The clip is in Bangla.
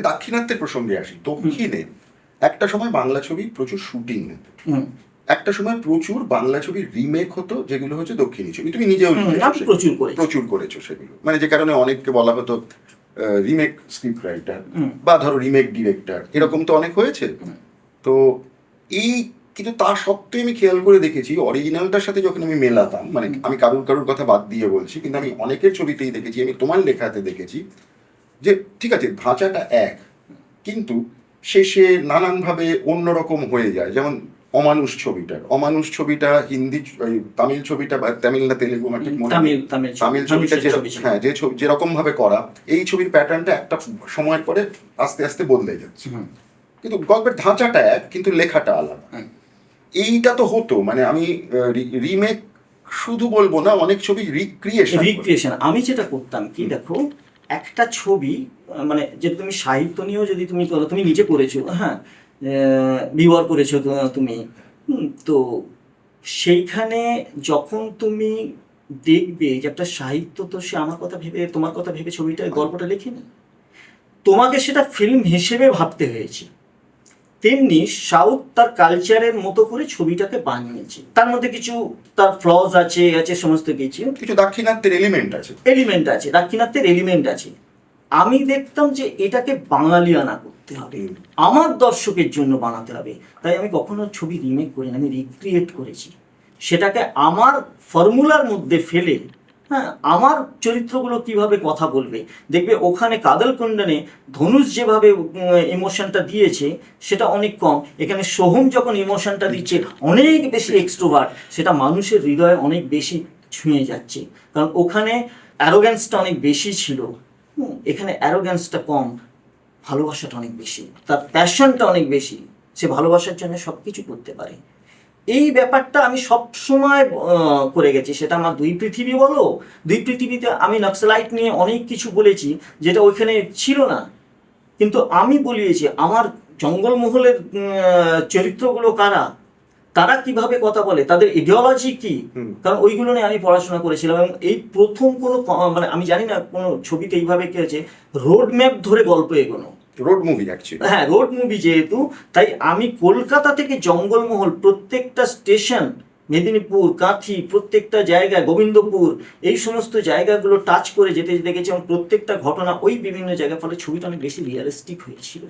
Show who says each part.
Speaker 1: দাক্ষিণাত্যের প্রসঙ্গে আসি। দক্ষিণে একটা সময় বাংলা ছবি প্রচুর শুটিং হতো। একটা সময় প্রচুর বাংলা ছবির রিমেক হতো যেগুলো হচ্ছে দক্ষিণী ছবি। তুমি নিজেও।
Speaker 2: প্রচুর
Speaker 1: প্রচুর করেছ সেগুলো। মানে যে কারণে অনেককে বলা হতো রিমেক স্ক্রিপ্ট রাইটার বা ধরো রিমেক ডিরেক্টর এরকম তো অনেক হয়েছে। তো এই কিন্তু তা সত্ত্বেও আমি খেয়াল করে দেখেছি অরিজিনালটার সাথে যখন আমি মেলাতাম মানে আমি কারুর কারুর কথা বাদ দিয়ে বলছি কিন্তু আমি অনেকের ছবিতেই দেখেছি আমি তোমার লেখাতে দেখেছি যে ঠিক আছে ধাঁচাটা এক কিন্তু শেষে নানানভাবে অন্যরকম হয়ে যায়। যেমন অমানুষ ছবিটার। অমানুষ ছবিটা হিন্দি তামিল ছবিটা বা তামিল না তেলেগু আমার ঠিক মনে
Speaker 2: তামিল তামিল ছবি,
Speaker 1: তামিল ছবিটা যে হ্যাঁ যে ছবি যেরকম ভাবে করা এই ছবির প্যাটার্নটা একটা সময়ের পরে আস্তে আস্তে বদলে যাচ্ছে। কিন্তু গল্পের ধাঁচাটা এক কিন্তু লেখাটা আলাদা।
Speaker 2: হুম।
Speaker 1: এইটা তো হতো মানে আমি রিমেক শুধু বলব না অনেক ছবি রিক্রিয়েশন
Speaker 2: রিক্রিয়েশন আমি যেটা করতাম কি দেখো একটা ছবি মানে যেটা তুমি সাহিত্য নিয়েও যদি তুমি করো তুমি নিজে করেছ হ্যাঁ বিওয়ার করেছ তুমি তো সেইখানে যখন তুমি দেখবে যে একটা সাহিত্য, তো সে আমার কথা ভেবে, তোমার কথা ভেবে ছবিটা গল্পটা লেখেনি। তোমাকে সেটা ফিল্ম হিসেবে ভাবতে হয়েছে। তেমনি সাউথ তার কালচারের মতো করে ছবিটাকে বানিয়েছে। তার মধ্যে কিছু তার ফ্লজ আছে আছে সমস্ত কিছু।
Speaker 1: কিছু দাক্ষিণাত্যের এলিমেন্ট আছে।
Speaker 2: এলিমেন্ট আছে দাক্ষিণাত্যের এলিমেন্ট আছে। আমি দেখতাম যে এটাকে বাঙালিয়ানা করতে হবে। আমার দর্শকের জন্য বানাতে হবে। তাই আমি কখনো ছবি রিমেক করি না আমি রিক্রিয়েট করেছি। সেটাকে আমার ফর্মুলার মধ্যে ফেলে হ্যাঁ। আমার চরিত্রগুলো কীভাবে কথা বলবে? দেখবে ওখানে কাদল কুণ্ডনে ধনুষ যেভাবে ইমোশনটা দিয়েছে, সেটা অনেক কম। এখানে সোহম যখন ইমোশনটা দিচ্ছে, অনেক বেশি এক্সট্রোভার্ট সেটা মানুষের হৃদয়ে অনেক বেশি ছুঁয়ে যাচ্ছে। কারণ ওখানে অ্যারোগ্যান্সটা অনেক বেশি ছিল। এখানে অ্যারোগ্যান্সটা কম, ভালোবাসাটা অনেক বেশি। তার প্যাশনটা অনেক বেশি। সে ভালোবাসার জন্য সব কিছু করতে পারে। এই ব্যাপারটা আমি সব সময় করে গেছি। সেটা আমার দুই পৃথিবী বলো দুই পৃথিবীতে আমি নক্সালাইট নিয়ে অনেক কিছু বলেছি যেটা ওইখানে ছিল না। কিন্তু আমি বলিয়েছি আমার জঙ্গলমহলের চরিত্রগুলো কারা? তারা কীভাবে কথা বলে? তাদের ইডিওলজি কি। কারণ ওইগুলো নিয়ে আমি পড়াশোনা করেছিলাম এবং এই প্রথম কোনো মানে আমি জানি না কোনো ছবিতে এইভাবে কি হয়েছে রোড ম্যাপ ধরে গল্প এগোনো।
Speaker 1: রোড মুভি অ্যাকচুয়ালি
Speaker 2: হ্যাঁ রোড মুভি যেহেতু, তাই আমি কলকাতা থেকে জঙ্গলমহল, প্রত্যেকটা স্টেশন মেদিনীপুর, কাঁথি, প্রত্যেকটা জায়গায়, গোবিন্দপুর, এই সমস্ত জায়গাগুলো টাচ করে যেতে দেখেছি এবং প্রত্যেকটা ঘটনা ওই বিভিন্ন জায়গার ফলে ছবিটা অনেক বেশি রিয়ালিস্টিক হয়েছিল।